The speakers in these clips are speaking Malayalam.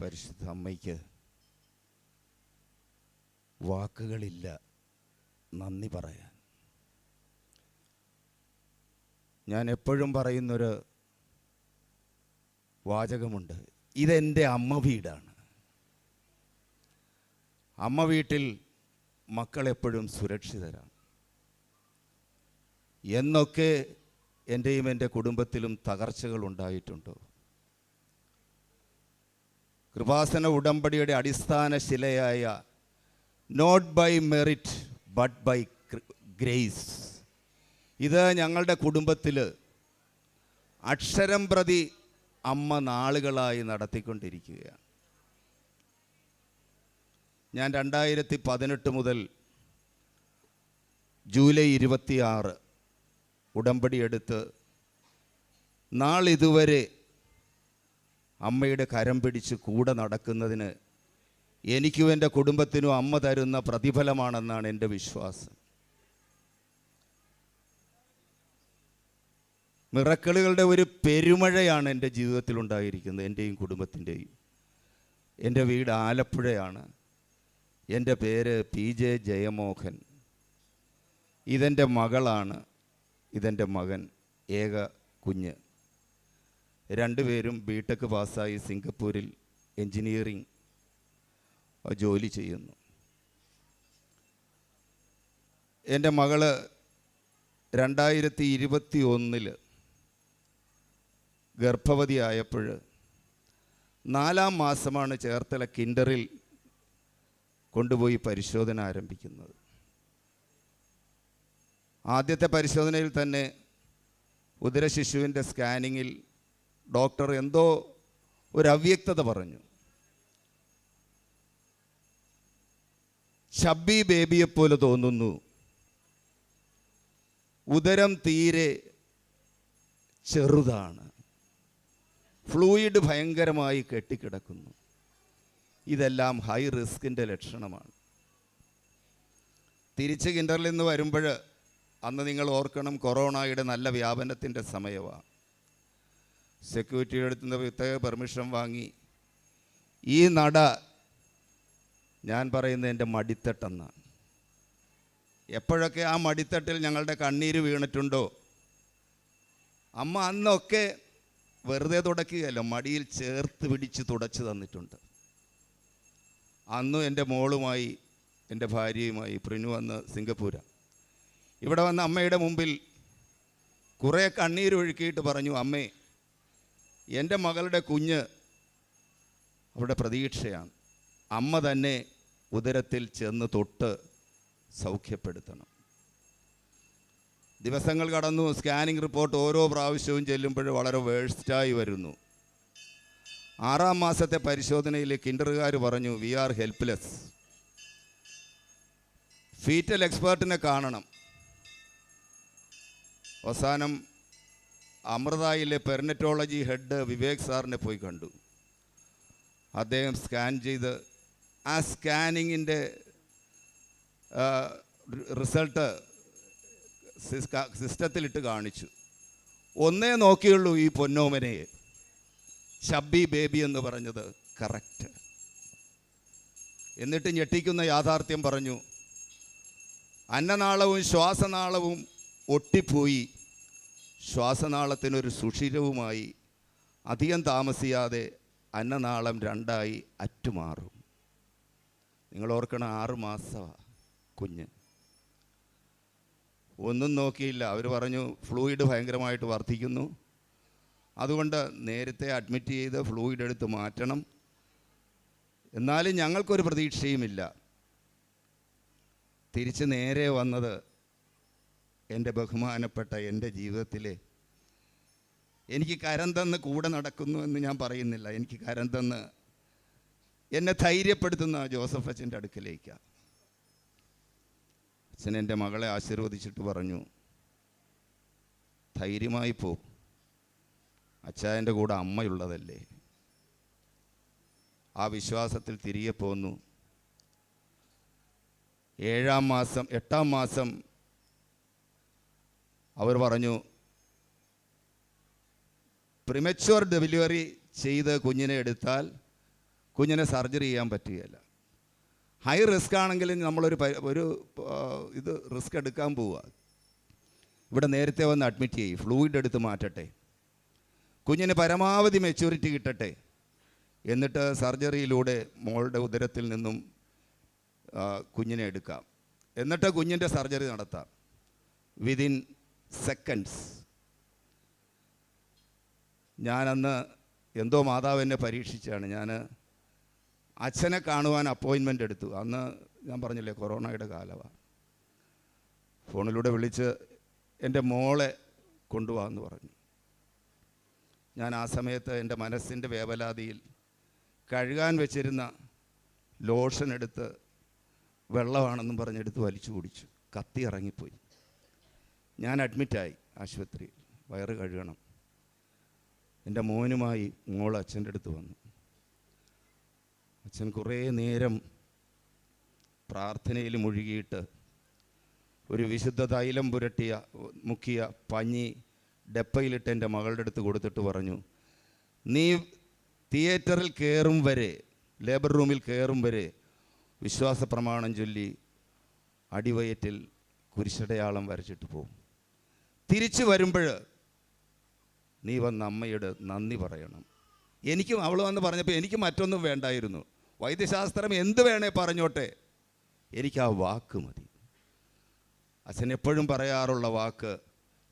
പരിശുദ്ധ അമ്മയ്ക്ക് വാക്കുകളില്ല. നന്ദി പറയാൻ. ഞാൻ എപ്പോഴും പറയുന്നൊരു വാചകമുണ്ട്. ഇതെന്റെ അമ്മ വീടാണ്. അമ്മ വീട്ടിൽ മക്കളെപ്പോഴും സുരക്ഷിതരാണ്. എന്നൊക്കെ എന്റെയും എന്റെ കുടുംബത്തിലും തകർച്ചകൾ ഉണ്ടായിട്ടുണ്ടോ? കൃപാസന ഉടമ്പടിയുടെ അടിസ്ഥാന ശിലയായ not by merit but by grace ഇത് ഞങ്ങളുടെ കുടുംബത്തിൽ അക്ഷരം പ്രതി അമ്മ നാളുകളായി നടത്തിക്കൊണ്ടിരിക്കുകയാണ്. ഞാൻ രണ്ടായിരത്തി പതിനെട്ട് മുതൽ ജൂലൈ ഇരുപത്തിയാറ് ഉടമ്പടി എടുത്ത് നാളിതുവരെ അമ്മയുടെ കരം പിടിച്ച് കൂടെ നടക്കുന്നതിന് എനിക്കും എന്റെ കുടുംബത്തിനും അമ്മ തരുന്ന പ്രതിഫലമാണെന്നാണ് എന്റെ വിശ്വാസം. മിറക്കളുകളുടെ ഒരു പെരുമഴയാണ് എന്റെ ജീവിതത്തിൽ ഉണ്ടായിരിക്കുന്നത് എന്റെയും കുടുംബത്തിന്റെയും. എന്റെ വീട് ആലപ്പുഴയാണ്. എന്റെ പേര് പി ജെ ജയമോഹൻ. ഇതെന്റെ മകളാണ്. ഇതെന്റെ മകൻ ഏക കുഞ്ഞ്. രണ്ടുപേരും ബി ടെക് പാസ്സായി സിംഗപ്പൂരിൽ എൻജിനീയറിംഗ് ജോലി ചെയ്യുന്നു. എന്റെ മകൾ രണ്ടായിരത്തി ഇരുപത്തി ഒന്നിൽ ഗർഭവതിയായപ്പോൾ നാലാം മാസമാണ് ചേർത്തല കിൻഡറിൽ കൊണ്ടുപോയി പരിശോധന ആരംഭിക്കുന്നത്. ആദ്യത്തെ പരിശോധനയിൽ തന്നെ ഉദരശിശുവിന്റെ സ്കാനിങ്ങിൽ ഡോക്ടർ എന്തോ ഒരു അവ്യക്തത പറഞ്ഞു. ചബ്ബി ബേബിയെപ്പോലെ തോന്നുന്നു. ഉദരം തീരെ ചെറുതാണ്. ഫ്ലൂയിഡ് ഭയങ്കരമായി കെട്ടിക്കിടക്കുന്നു. ഇതെല്ലാം ഹൈ റിസ്കിന്റെ ലക്ഷണമാണ്. തിരിച്ച് കിൻഡറിൽ നിന്ന് വരുമ്പോൾ അന്ന് നിങ്ങൾ ഓർക്കണം കൊറോണയുടെ നല്ല വ്യാപനത്തിന്റെ സമയമാണ് സെക്യൂരിറ്റിയുടെ അടുത്ത് നിന്ന് പ്രത്യേക പെർമിഷൻ വാങ്ങി. ഈ നട ഞാൻ പറയുന്നത് എന്റെ മടിത്തട്ടെന്നാണ്. എപ്പോഴൊക്കെ ആ മടിത്തട്ടിൽ ഞങ്ങളുടെ കണ്ണീര് വീണിട്ടുണ്ടോ? അമ്മ അന്നൊക്കെ വെറുതെ തുടക്കുകയല്ല മടിയിൽ ചേർത്ത് പിടിച്ച് തുടച്ച് തന്നിട്ടുണ്ട്. അന്നും എന്റെ മോളുമായി എന്റെ ഭാര്യയുമായി പ്രിനു വന്ന് സിംഗപ്പൂര. ഇവിടെ വന്ന അമ്മയുടെ മുമ്പിൽ കുറേ കണ്ണീരൊഴുക്കിയിട്ട് പറഞ്ഞു അമ്മേ എന്റെ മകളുടെ കുഞ്ഞ് അവിടെ പ്രതീക്ഷയാണ്. അമ്മ തന്നെ ഉദരത്തിൽ ചെന്ന് തൊട്ട് സൗഖ്യപ്പെടുത്തണം. ദിവസങ്ങൾ കടന്നു സ്കാനിങ് റിപ്പോർട്ട് ഓരോ പ്രാവശ്യവും ചെല്ലുമ്പോഴും വളരെ വേഴ്സ്റ്റായി വരുന്നു. ആറാം മാസത്തെ പരിശോധനയിൽ കിൻഡറുകാർ പറഞ്ഞു വി ആർ ഹെൽപ്ലെസ് ഫീറ്റൽ എക്സ്പേർട്ടിനെ കാണണം. അവസാനം അമൃതയിലെ പെർനറ്റോളജി ഹെഡ് വിവേക് സാറിനെ പോയി കണ്ടു. അദ്ദേഹം സ്കാൻ ചെയ്ത് ആ സ്കാനിങ്ങിന്റെ റിസൾട്ട് സിസ്റ്റത്തിലിട്ട് കാണിച്ചു. ഒന്നേ നോക്കിയുള്ളൂ ഈ പൊന്നോമനയെ ഷബ്ബി ബേബി എന്ന് പറഞ്ഞത് കറക്റ്റ്. എന്നിട്ട് ഞെട്ടിക്കുന്ന യാഥാർത്ഥ്യം പറഞ്ഞു അന്നനാളവും ശ്വാസനാളവും ഒട്ടിപ്പോയി. ശ്വാസനാളത്തിനൊരു സുഷിരവുമായി അധികം താമസിയാതെ അന്നനാളം രണ്ടായി അറ്റുമാറും. നിങ്ങൾ ഓർക്കണം ആറ് മാസമാണ് കുഞ്ഞ്. ഒന്നും നോക്കിയില്ല. അവർ പറഞ്ഞു ഫ്ലൂയിഡ് ഭയങ്കരമായിട്ട് വർദ്ധിക്കുന്നു. അതുകൊണ്ട് നേരത്തെ അഡ്മിറ്റ് ചെയ്ത് ഫ്ലൂയിഡ് എടുത്ത് മാറ്റണം. എന്നാലും ഞങ്ങൾക്കൊരു പ്രതീക്ഷയുമില്ല. തിരിച്ച് നേരെ വന്നത് എന്റെ ബഹുമാനപ്പെട്ട എന്റെ ജീവിതത്തിലെ എനിക്ക് കരം തന്ന് കൂടെ നടക്കുന്നു എന്ന് ഞാൻ പറയുന്നില്ല. എനിക്ക് കരം തന്ന് എന്നെ ധൈര്യപ്പെടുത്തുന്ന ജോസഫ് അച്ഛന്റെ അടുക്കലേക്കാണ് അച്ഛൻ എന്റെ മകളെ ആശീർവദിച്ചിട്ട് പറഞ്ഞു ധൈര്യമായി പോ. അച്ചായന്റെ കൂടെ അമ്മയുള്ളതല്ലേ. ആ വിശ്വാസത്തിൽ തിരികെ പോന്നു. ഏഴാം മാസം എട്ടാം മാസം അവർ പറഞ്ഞു പ്രിമച്വർ ഡെലിവറി ചെയ്ത് കുഞ്ഞിനെ എടുത്താൽ കുഞ്ഞിനെ സർജറി ചെയ്യാൻ പറ്റുകയില്ല. ഹൈ റിസ്ക് ആണെങ്കിലും നമ്മളൊരു ഒരു ഇത് റിസ്ക് എടുക്കാൻ പോവുക. ഇവിടെ നേരത്തെ വന്ന് അഡ്മിറ്റ് ചെയ്യും ഫ്ലൂയിഡ് എടുത്ത് മാറ്റട്ടെ. കുഞ്ഞിന് പരമാവധി മെച്യൂരിറ്റി കിട്ടട്ടെ. എന്നിട്ട് സർജറിയിലൂടെ മോളുടെ ഉദരത്തിൽ നിന്നും കുഞ്ഞിനെ എടുക്കാം. എന്നിട്ട് കുഞ്ഞിന്റെ സർജറി നടത്താം. വിതിൻ സെക്കൻഡ്സ് ഞാനന്ന് എന്തോ മാതാവ് എന്നെ പരീക്ഷിച്ചാണ്. ഞാൻ അച്ഛനെ കാണുവാൻ അപ്പോയിൻമെന്റ് എടുത്തു. അന്ന് ഞാൻ പറഞ്ഞില്ലേ കൊറോണയുടെ കാലമാണ് ഫോണിലൂടെ വിളിച്ച് എന്റെ മോളെ കൊണ്ടുപോകാമെന്ന് പറഞ്ഞു. ഞാൻ ആ സമയത്ത് എന്റെ മനസ്സിന്റെ വേവലാതിയിൽ കഴുകാൻ വെച്ചിരുന്ന ലോഷൻ എടുത്ത് വെള്ളമാണെന്നും പറഞ്ഞെടുത്ത് വലിച്ചു കുടിച്ചു. കത്തി ഇറങ്ങിപ്പോയി. ഞാൻ അഡ്മിറ്റായി ആശുപത്രി. വയറ് കഴുകണം. എന്റെ മോനുമായി മോൾ അച്ഛന്റെ അടുത്ത് വന്നു. അച്ഛൻ കുറേ നേരം പ്രാർത്ഥനയിൽ മുഴുകിയിട്ട് ഒരു വിശുദ്ധ തൈലം പുരട്ടിയ മുക്കിയ പഞ്ഞി ഡപ്പയിലിട്ട് എന്റെ മകളുടെ അടുത്ത് കൊടുത്തിട്ട് പറഞ്ഞു നീ തിയേറ്ററിൽ കയറും വരെ ലേബർ റൂമിൽ കയറും വരെ വിശ്വാസ പ്രമാണം ചൊല്ലി അടിവയറ്റിൽ കുരിശടയാളം വരച്ചിട്ട് പോകും തിരിച്ചു വരുമ്പോൾ നീ വന്ന അമ്മയോട് നന്ദി പറയണം. എനിക്കും അവൾ വന്ന് പറഞ്ഞപ്പോൾ എനിക്ക് മറ്റൊന്നും വേണ്ടായിരുന്നു. വൈദ്യശാസ്ത്രം എന്ത് വേണേ പറഞ്ഞോട്ടെ. എനിക്ക് ആ വാക്ക് മതി. അച്ഛൻ എപ്പോഴും പറയാറുള്ള വാക്ക്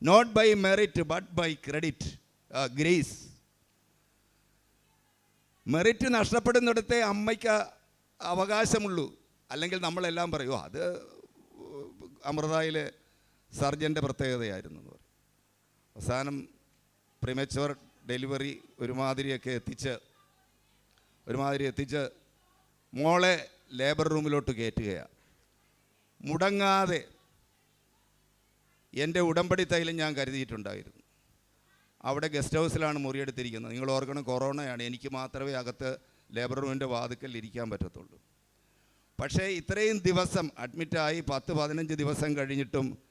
not by merit but by credit grace merit നഷ്ടപ്പെടുന്നിടത്തെ അമ്മയ്ക്ക് അവകാശമുള്ളൂ. അല്ലെങ്കിൽ നമ്മളെല്ലാം പറയൂ അത് അമൃതയിലെ സർജന്റെ പ്രത്യേകതയായിരുന്നു എന്ന് പറയും. അവസാനം പ്രിമച്ചുവർ ഡെലിവറി ഒരുമാതിരിയൊക്കെ എത്തിച്ച് ഒരുമാതിരി എത്തിച്ച് മോളെ ലേബർ റൂമിലോട്ട് കയറ്റുകയാണ് മുടങ്ങാതെ എന്റെ ഉടമ്പടി തൈലം ഞാൻ കരുതിയിട്ടുണ്ടായിരുന്നു. അവിടെ ഗസ്റ്റ് ഹൗസിലാണ് മുറിയെടുത്തിരിക്കുന്നത്. നിങ്ങൾ ഓർക്കണം കൊറോണയാണ്. എനിക്ക് മാത്രമേ അകത്ത് ലേബർ റൂമിന്റെ വാതുക്കൽ ഇരിക്കാൻ പറ്റത്തുള്ളൂ. പക്ഷേ ഇത്രയും ദിവസം അഡ്മിറ്റായി പത്ത് പതിനഞ്ച് ദിവസം കഴിഞ്ഞിട്ടും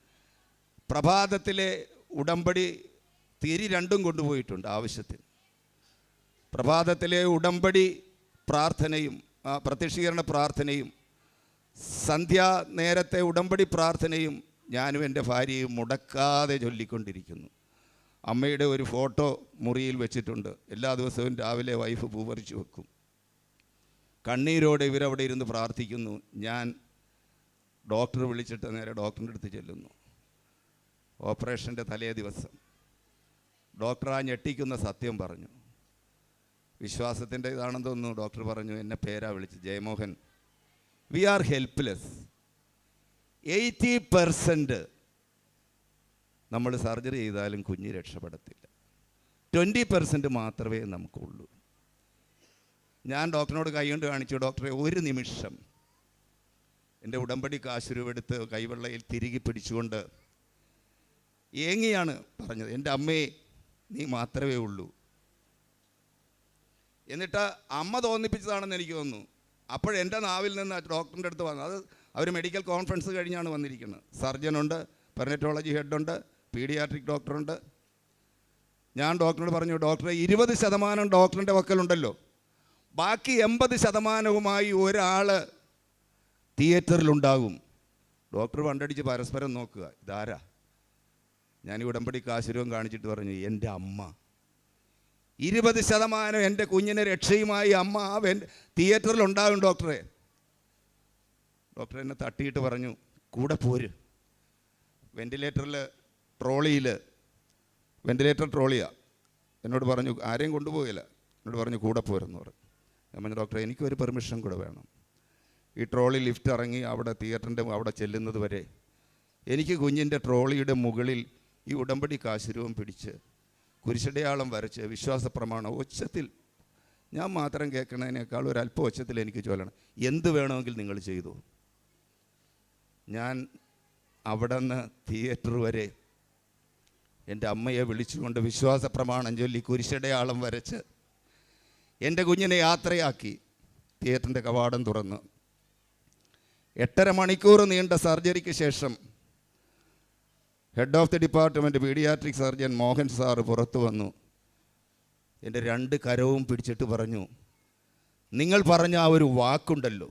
പ്രഭാതത്തിലെ ഉടമ്പടി തിരി രണ്ടും കൊണ്ടുപോയിട്ടുണ്ട് ആവശ്യത്തിന്. പ്രഭാതത്തിലെ ഉടമ്പടി പ്രാർത്ഥനയും പ്രത്യക്ഷീകരണ പ്രാർത്ഥനയും സന്ധ്യാ നേരത്തെ ഉടമ്പടി പ്രാർത്ഥനയും ഞാനും എന്റെ ഭാര്യയും മുടക്കാതെ ചൊല്ലിക്കൊണ്ടിരിക്കുന്നു. അമ്മയുടെ ഒരു ഫോട്ടോ മുറിയിൽ വെച്ചിട്ടുണ്ട്. എല്ലാ ദിവസവും രാവിലെ വൈഫ് പൂവറിച്ചു വെക്കും. കണ്ണീരോടെ ഇവരവിടെ ഇരുന്ന് പ്രാർത്ഥിക്കുന്നു. ഞാൻ ഡോക്ടർ വിളിച്ചിട്ട് നേരെ ഡോക്ടറിന്റെ അടുത്ത് ചെല്ലുന്നു. ഓപ്പറേഷന്റെ തലേ ദിവസം. ഡോക്ടർ ആ ഞെട്ടിക്കുന്ന സത്യം പറഞ്ഞു. വിശ്വാസത്തിന്റെ ഇതാണെന്ന് തോന്നുന്നു ഡോക്ടർ പറഞ്ഞു എന്നെ പേരാ വിളിച്ച് Jayamohan. We are helpless eighty percent നമ്മൾ സർജറി ചെയ്താലും കുഞ്ഞ് രക്ഷപ്പെടത്തില്ല. ട്വന്റി പെർസെന്റ് മാത്രമേ നമുക്കുള്ളൂ. ഞാൻ ഡോക്ടറിനോട് കൈകൊണ്ട് കാണിച്ചു ഡോക്ടറെ ഒരു നിമിഷം. എന്റെ ഉടമ്പടി കാശുരുവെടുത്ത് കൈവെള്ളയിൽ തിരികെ പിടിച്ചുകൊണ്ട് ഏങ്ങിയാണ് പറഞ്ഞത്? എന്റെ അമ്മയെ നീ മാത്രമേ ഉള്ളൂ. എന്നിട്ട് അമ്മ തോന്നിപ്പിച്ചതാണെന്ന് എനിക്ക് തോന്നുന്നു. അപ്പോഴെന്റെ നാവിൽ നിന്ന് ഡോക്ടറിന്റെ അടുത്ത് വന്നു. അത് അവർ മെഡിക്കൽ കോൺഫറൻസ് കഴിഞ്ഞാണ് വന്നിരിക്കുന്നത്. സർജനുണ്ട് പെർനറ്റോളജി ഹെഡുണ്ട് പീഡിയാട്രിക് ഡോക്ടറുണ്ട്. ഞാൻ ഡോക്ടറോട് പറഞ്ഞു ഡോക്ടറെ ഇരുപത് ശതമാനം ഡോക്ടറിന്റെ വക്കലുണ്ടല്ലോ. ബാക്കി എൺപത് ശതമാനവുമായി ഒരാൾ തിയേറ്ററിലുണ്ടാകും. ഡോക്ടർ പണ്ടടിച്ച് പരസ്പരം നോക്കുക. ഇതാരാ? ഞാൻ ഉടമ്പടി കാശുരവും കാണിച്ചിട്ട് പറഞ്ഞു എന്റെ അമ്മ. ഇരുപത് ശതമാനം എന്റെ കുഞ്ഞിനെ രക്ഷയുമായി അമ്മ ആ തിയേറ്ററിൽ ഉണ്ടാകും ഡോക്ടറെ. ഡോക്ടർ എന്നെ തട്ടിയിട്ട് പറഞ്ഞു കൂടെ പോര്. വെന്റിലേറ്ററിൽ ട്രോളിയിൽ വെന്റിലേറ്റർ ട്രോളിയാ എന്നോട് പറഞ്ഞു ആരെയും കൊണ്ടുപോകില്ല. എന്നോട് പറഞ്ഞു കൂടെ പോരെന്ന് പറഞ്ഞു. ഞാൻ പറഞ്ഞു ഡോക്ടറെ എനിക്കൊരു പെർമിഷൻ കൂടെ വേണം. ഈ ട്രോളി ലിഫ്റ്റ് ഇറങ്ങി അവിടെ തിയേറ്ററിന്റെ അവിടെ ചെല്ലുന്നത് വരെ എനിക്ക് കുഞ്ഞിന്റെ ട്രോളിയുടെ മുകളിൽ ഈ ഉടമ്പടി കാശുരൂപം പിടിച്ച് കുരിശടയാളം വരച്ച് വിശ്വാസ പ്രമാണം ഒച്ചത്തിൽ ഞാൻ മാത്രം കേൾക്കുന്നതിനേക്കാൾ അല്പം ഒച്ചത്തിൽ എനിക്ക് ചൊല്ലണം എന്ത് വേണമെങ്കിൽ നിങ്ങൾ ചെയ്തു. ഞാൻ അവിടെ നിന്ന് തിയേറ്റർ വരെ എന്റെ അമ്മയെ വിളിച്ചുകൊണ്ട് വിശ്വാസ പ്രമാണം ചൊല്ലി കുരിശടയാളം വരച്ച് എന്റെ കുഞ്ഞിനെ യാത്രയാക്കി തിയേറ്ററിന്റെ കവാടം തുറന്ന്. എട്ടര മണിക്കൂർ നീണ്ട സർജറിക്ക് ശേഷം head of the department pediatric surgeon Mohan sir പുറത്തു വന്നു. എന്റെ രണ്ട് കരവും പിടിച്ചിട്ട് പറഞ്ഞു നിങ്ങൾ പറഞ്ഞ ആ ഒരു വാക്കുണ്ടല്ലോ.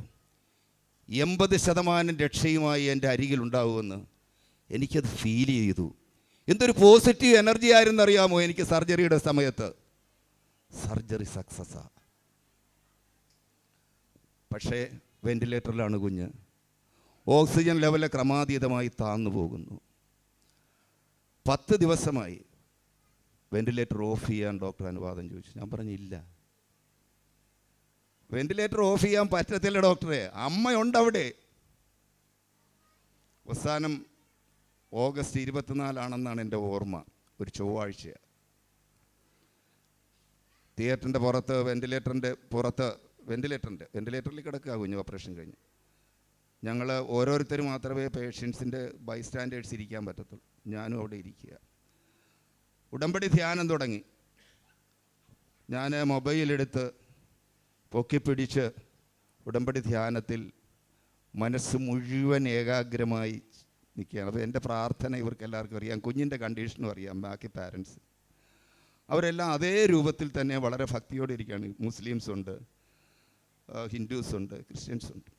എൺപത് ശതമാനം രക്ഷയുമായി എന്റെ അരികിലുണ്ടാവുമെന്ന് എനിക്കത് ഫീൽ ചെയ്തു. എന്തൊരു പോസിറ്റീവ് എനർജി ആയിരുന്നു അറിയാമോ എനിക്ക് സർജറിയുടെ സമയത്ത്? സർജറി സക്സസ്സാ പക്ഷേ വെന്റിലേറ്ററിലാണ് കുഞ്ഞ്. ഓക്സിജൻ ലെവൽ ക്രമാതീതമായി താന്നു പോകുന്നു. പത്ത് ദിവസമായി വെന്റിലേറ്റർ ഓഫ് ചെയ്യാൻ ഡോക്ടർ അനുവാദം ചോദിച്ചു. ഞാൻ പറഞ്ഞില്ല വെന്റിലേറ്റർ ഓഫ് ചെയ്യാൻ പറ്റത്തില്ല ഡോക്ടറെ. അമ്മയുണ്ട് അവിടെ അവസാനം ഓഗസ്റ്റ് ഇരുപത്തിനാലാണെന്നാണ് എന്റെ ഓർമ്മ ഒരു ചൊവ്വാഴ്ച. തിയേറ്ററിന്റെ പുറത്ത് വെന്റിലേറ്ററിന്റെ പുറത്ത് വെന്റിലേറ്ററിന്റെ വെന്റിലേറ്ററിൽ കിടക്കുക കുഞ്ഞു ഓപ്പറേഷൻ കഴിഞ്ഞ്. ഞങ്ങൾ ഓരോരുത്തർ മാത്രമേ പേഷ്യൻസിന്റെ ബൈസ്റ്റാൻഡേഴ്സ് ഇരിക്കാൻ പറ്റത്തുള്ളൂ. ഞാനും അവിടെ ഇരിക്കുക. ഉടമ്പടി ധ്യാനം തുടങ്ങി. ഞാൻ മൊബൈലെടുത്ത് പൊക്കിപ്പിടിച്ച് ഉടമ്പടി ധ്യാനത്തിൽ മനസ്സ് മുഴുവൻ ഏകാഗ്രമായി നിൽക്കുകയാണ്. അപ്പോൾ എന്റെ പ്രാർത്ഥന ഇവർക്ക് എല്ലാവർക്കും അറിയാം. കുഞ്ഞിന്റെ കണ്ടീഷനും അറിയാം ബാക്കി പാരൻസ് അവരെല്ലാം അതേ രൂപത്തിൽ തന്നെ വളരെ ഭക്തിയോടെ ഇരിക്കുകയാണ്. മുസ്ലിംസ് ഉണ്ട് ഹിന്ദുസ് ഉണ്ട് ക്രിസ്ത്യൻസ് ഉണ്ട്.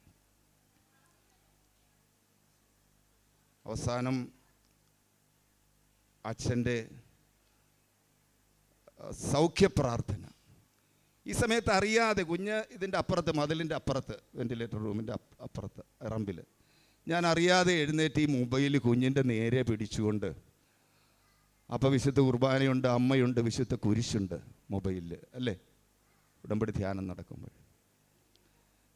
അവസാനം അച്ഛന്റെ സൗഖ്യപ്രാർത്ഥന. ഈ സമയത്ത് അറിയാതെ കുഞ്ഞ് ഇതിന്റെ അപ്പുറത്ത് മതിലിന്റെ അപ്പുറത്ത് വെന്റിലേറ്റർ റൂമിന്റെ അപ്പുറത്ത് റമ്പിൽ ഞാൻ അറിയാതെ എഴുന്നേറ്റ് ഈ മൊബൈൽ കുഞ്ഞിന്റെ നേരെ പിടിച്ചുകൊണ്ട് അപ്പോൾ വിശുദ്ധ കുർബാനയുണ്ട് അമ്മയുണ്ട് വിശുദ്ധ കുരിശുണ്ട് മൊബൈലിൽ അല്ലേ? ഉടമ്പടി ധ്യാനം നടക്കുമ്പോൾ.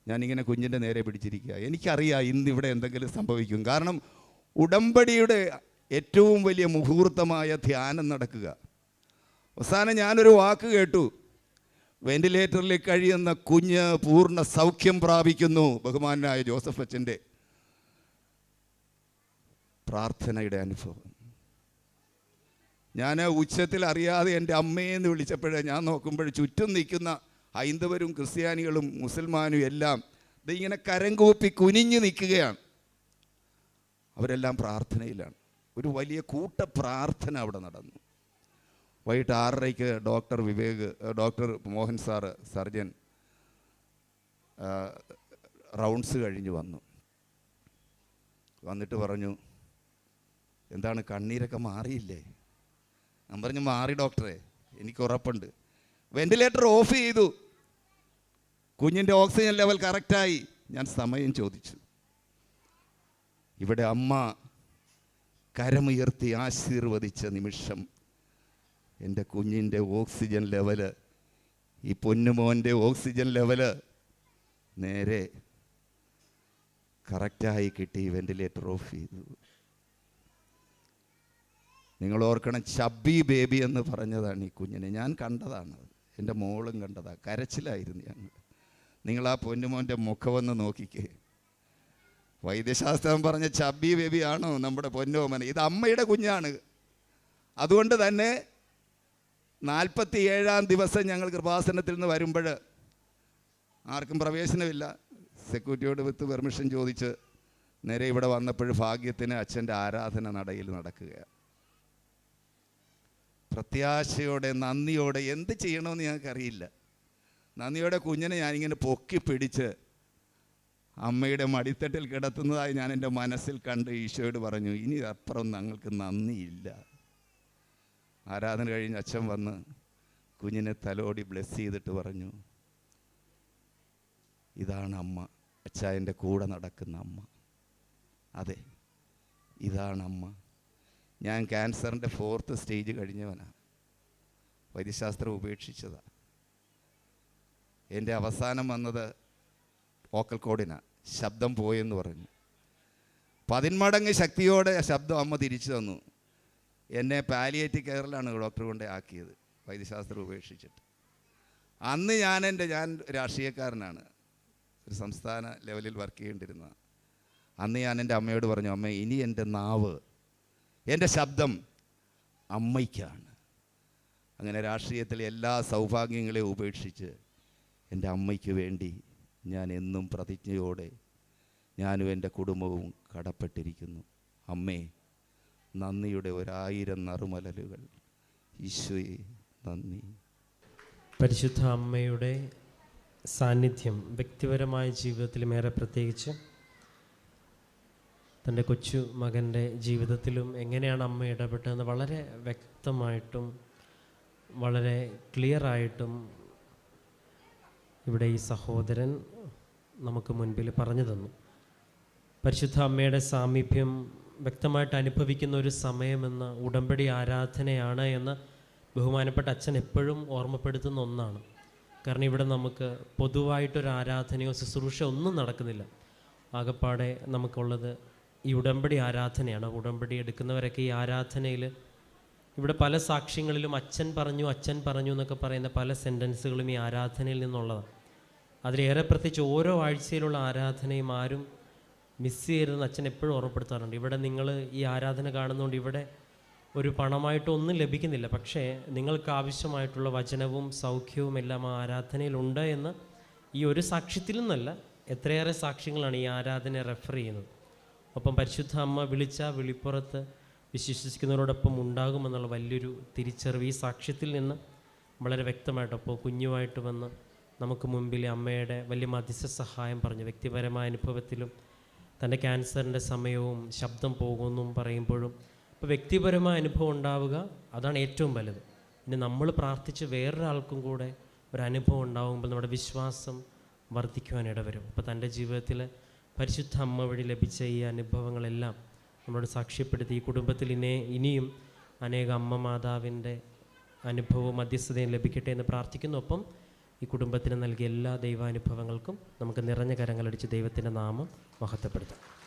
ഞാനിങ്ങനെ കുഞ്ഞിന്റെ നേരെ പിടിച്ചിരിക്കുക. എനിക്കറിയാം ഇന്ന് ഇവിടെ എന്തെങ്കിലും സംഭവിക്കും. കാരണം ഉടമ്പടിയുടെ ഏറ്റവും വലിയ മുഹൂർത്തമായ ധ്യാനം നടക്കുക. അവസാനം ഞാനൊരു വാക്ക് കേട്ടു. വെന്റിലേറ്ററിൽ കഴിയുന്ന കുഞ്ഞ് പൂർണ സൗഖ്യം പ്രാപിക്കുന്നു ബഹുമാനായ ജോസഫ് അച്ഛന്റെ പ്രാർത്ഥനയുടെ അനുഭവം. ഞാൻ ഉച്ചത്തിൽ അറിയാതെ എന്റെ അമ്മയെന്ന് വിളിച്ചപ്പോഴേ ഞാൻ നോക്കുമ്പോൾ ചുറ്റും നിൽക്കുന്ന ഹൈന്ദവരും ക്രിസ്ത്യാനികളും മുസൽമാനും എല്ലാം ഇതിങ്ങനെ കരം കൂപ്പി കുനിഞ്ഞു നിൽക്കുകയാണ്. അവരെല്ലാം പ്രാർത്ഥനയിലാണ്. ഒരു വലിയ കൂട്ട പ്രാർത്ഥന അവിടെ നടന്നു. വൈകിട്ട് ആറരയ്ക്ക് doctor Vivek doctor Mohan sir surgeon rounds കഴിഞ്ഞ് വന്നു. വന്നിട്ട് പറഞ്ഞു എന്താണ് കണ്ണീരൊക്കെ മാറിയില്ലേ? ഞാൻ പറഞ്ഞു മാറി ഡോക്ടറെ എനിക്ക് ഉറപ്പുണ്ട്. വെന്റിലേറ്റർ ഓഫ് ചെയ്തു. കുഞ്ഞിന്റെ ഓക്സിജൻ ലെവൽ കറക്റ്റായി. ഞാൻ സമയം ചോദിച്ചു. ഇവിടെ അമ്മ കരമുയർത്തി ആശീർവദിച്ച നിമിഷം എന്റെ കുഞ്ഞിന്റെ ഓക്സിജൻ ലെവൽ ഈ പൊന്നുമോന്റെ ഓക്സിജൻ ലെവൽ നേരെ കറക്റ്റായി കിട്ടി വെന്റിലേറ്റർ ഓഫ് ചെയ്തു. നിങ്ങൾ ഓർക്കണം ചബ്ബി ബേബി എന്ന് പറഞ്ഞതാണ് ഈ കുഞ്ഞിനെ. ഞാൻ കണ്ടതാണ്. എന്റെ മോളും കണ്ടതാണ് കരച്ചിലായിരുന്നു ഞങ്ങൾ. നിങ്ങൾ ആ പൊന്നുമോന്റെ മുഖമൊന്ന് നോക്കിക്കേ. വൈദ്യശാസ്ത്രം പറഞ്ഞ ചബി ആണോ നമ്മുടെ പൊന്നോമന ഇത് അമ്മയുടെ കുഞ്ഞാണ്. അതുകൊണ്ട് തന്നെ നാൽപ്പത്തി ഏഴാം ദിവസം ഞങ്ങൾ കൃപാസനത്തിൽ നിന്ന് വരുമ്പോൾ ആർക്കും പ്രവേശനമില്ല. സെക്യൂരിറ്റിയോട് വിത്ത് പെർമിഷൻ ചോദിച്ച് നേരെ ഇവിടെ വന്നപ്പോൾ ഭാഗ്യത്തിന് അച്ഛന്റെ ആരാധന നടയിൽ നടക്കുകയാണ്. പ്രത്യാശയോടെ നന്ദിയോടെ എന്ത് ചെയ്യണമെന്ന് ഞങ്ങൾക്കറിയില്ല. നന്ദിയോടെ കുഞ്ഞിനെ ഞാനിങ്ങനെ പൊക്കി പിടിച്ച് അമ്മയുടെ മടിത്തട്ടിൽ കിടത്തുന്നതായി ഞാൻ എന്റെ മനസ്സിൽ കണ്ട് ഈശോയോട് പറഞ്ഞു ഇനി അപ്പുറം ഞങ്ങൾക്ക് നന്ദിയില്ല. ആരാധന കഴിഞ്ഞ് അച്ഛൻ വന്ന് കുഞ്ഞിനെ തലോടി ബ്ലെസ് ചെയ്തിട്ട് പറഞ്ഞു ഇതാണ് അമ്മ അച്ചായന്റെ കൂടെ നടക്കുന്ന അമ്മ. അതെ ഇതാണ് അമ്മ. ഞാൻ ക്യാൻസറിന്റെ ഫോർത്ത് സ്റ്റേജ് കഴിഞ്ഞവനാണ് വൈദ്യശാസ്ത്രം ഉപേക്ഷിച്ചതാണ് എന്റെ അവസാനം വന്നത് വോക്കൽ കോഡിനാണ് ശബ്ദം പോയെന്ന് പറഞ്ഞു. പതിന്മടങ്ങ് ശക്തിയോടെ ശബ്ദം അമ്മ തിരിച്ചു തന്നു. എന്നെ പാലിയേറ്റീവ് കെയറിലാണ് ഡോക്ടർ കൊണ്ട് ആക്കിയത്. വൈദ്യശാസ്ത്രം ഉപേക്ഷിച്ചിട്ട്. അന്ന് ഞാൻ എന്റെ ഞാൻ രാഷ്ട്രീയക്കാരനാണ്. ഒരു സംസ്ഥാന ലെവലിൽ വർക്ക് ചെയ്യേണ്ടിരുന്ന. അന്ന് ഞാൻ എന്റെ അമ്മയോട് പറഞ്ഞു അമ്മ ഇനി എന്റെ നാവ് എന്റെ ശബ്ദം അമ്മയ്ക്കാണ്. അങ്ങനെ രാഷ്ട്രീയത്തിലെ എല്ലാ സൗഭാഗ്യങ്ങളെയും ഉപേക്ഷിച്ച് എന്റെ അമ്മയ്ക്ക് വേണ്ടി ഞാൻ എന്നും പ്രതിജ്ഞയോടെ ഞാനും എന്റെ കുടുംബവും കടപ്പെട്ടിരിക്കുന്നു. അമ്മേ നന്ദിയുടെ ഒരായിരം നറുമലലുകൾ. ഈശോയെ നന്ദി. പരിശുദ്ധ അമ്മയുടെ സാന്നിധ്യം വ്യക്തിപരമായ ജീവിതത്തിലും ഏറെ പ്രത്യേകിച്ച് തന്റെ കൊച്ചു മകന്റെ ജീവിതത്തിലും എങ്ങനെയാണ് അമ്മ ഇടപെട്ടതെന്ന് വളരെ വ്യക്തമായിട്ടും വളരെ ക്ലിയറായിട്ടും ഇവിടെ ഈ സഹോദരൻ നമുക്ക് മുൻപിൽ പറഞ്ഞു തന്നു. പരിശുദ്ധ അമ്മയുടെ സാമീപ്യം വ്യക്തമായിട്ട് അനുഭവിക്കുന്ന ഒരു സമയമെന്ന ഉടമ്പടി ആരാധനയാണ് എന്ന് ബഹുമാനപ്പെട്ട അച്ഛൻ എപ്പോഴും ഓർമ്മപ്പെടുത്തുന്ന ഒന്നാണ്. കാരണം ഇവിടെ നമുക്ക് പൊതുവായിട്ടൊരു ആരാധനയോ ശുശ്രൂഷയോ ഒന്നും നടക്കുന്നില്ല. ആകപ്പാടെ നമുക്കുള്ളത് ഈ ഉടമ്പടി ആരാധനയാണ്. ഉടമ്പടി എടുക്കുന്നവരൊക്കെ ഈ ആരാധനയിൽ ഇവിടെ പല സാക്ഷ്യങ്ങളിലും അച്ഛൻ പറഞ്ഞു അച്ഛൻ പറഞ്ഞു എന്നൊക്കെ പറയുന്ന പല സെന്റൻസുകളും ഈ ആരാധനയിൽ നിന്നുള്ളതാണ്. അതിലേറെ പ്രത്യേകിച്ച് ഓരോ ആഴ്ചയിലുള്ള ആരാധനയും ആരും മിസ് ചെയ്യരുതെന്ന് അച്ഛൻ എപ്പോഴും ഓർമ്മപ്പെടുത്താറുണ്ട്. ഇവിടെ നിങ്ങൾ ഈ ആരാധന കാണുന്നതുകൊണ്ട് ഇവിടെ ഒരു പണമായിട്ടൊന്നും ലഭിക്കുന്നില്ല. പക്ഷേ നിങ്ങൾക്ക് ആവശ്യമായിട്ടുള്ള വചനവും സൗഖ്യവും എല്ലാം ആ ആരാധനയിലുണ്ട് എന്ന് ഈ ഒരു സാക്ഷ്യത്തിൽ നിന്നല്ല എത്രയേറെ സാക്ഷ്യങ്ങളാണ് ഈ ആരാധന റെഫർ ചെയ്യുന്നത്. ഒപ്പം പരിശുദ്ധ അമ്മ വിളിച്ച വിളിപ്പുറത്ത് വിശ്വസിക്കുന്നവരോടൊപ്പം ഉണ്ടാകുമെന്നുള്ള വലിയൊരു തിരിച്ചറിവ് ഈ സാക്ഷ്യത്തിൽ നിന്ന് വളരെ വ്യക്തമായിട്ട് അപ്പോൾ കുഞ്ഞുമായിട്ട് വന്ന് നമുക്ക് മുമ്പിൽ അമ്മയുടെ വലിയ മധ്യസ്ഥ സഹായം പറഞ്ഞു. വ്യക്തിപരമായ അനുഭവത്തിലും തന്റെ ക്യാൻസറിന്റെ സമയവും ശബ്ദം പോകുമെന്നും പറയുമ്പോഴും അപ്പോൾ വ്യക്തിപരമായ അനുഭവം ഉണ്ടാവുക അതാണ് ഏറ്റവും വലുത്. ഇനി നമ്മൾ പ്രാർത്ഥിച്ച് വേറൊരാൾക്കും കൂടെ ഒരു അനുഭവം ഉണ്ടാകുമ്പോൾ നമ്മുടെ വിശ്വാസം വർദ്ധിക്കുവാൻ ഇടവരും. അപ്പോൾ തന്റെ ജീവിതത്തിൽ പരിശുദ്ധ അമ്മ വഴി ലഭിച്ച ഈ അനുഭവങ്ങളെല്ലാം നമ്മളോട് സാക്ഷ്യപ്പെടുത്തി ഈ കുടുംബത്തിൽ ഇനെ ഇനിയും അനേക അമ്മ മാതാവിന്റെ അനുഭവവും മധ്യസ്ഥതയും ലഭിക്കട്ടെ എന്ന് പ്രാർത്ഥിക്കുന്നു. ഒപ്പം ഈ കുടുംബത്തിന് നൽകിയ എല്ലാ ദൈവാനുഭവങ്ങൾക്കും നമുക്ക് നിറഞ്ഞ കരങ്ങളടിച്ച് ദൈവത്തിന്റെ നാമം മഹത്വപ്പെടുത്താം.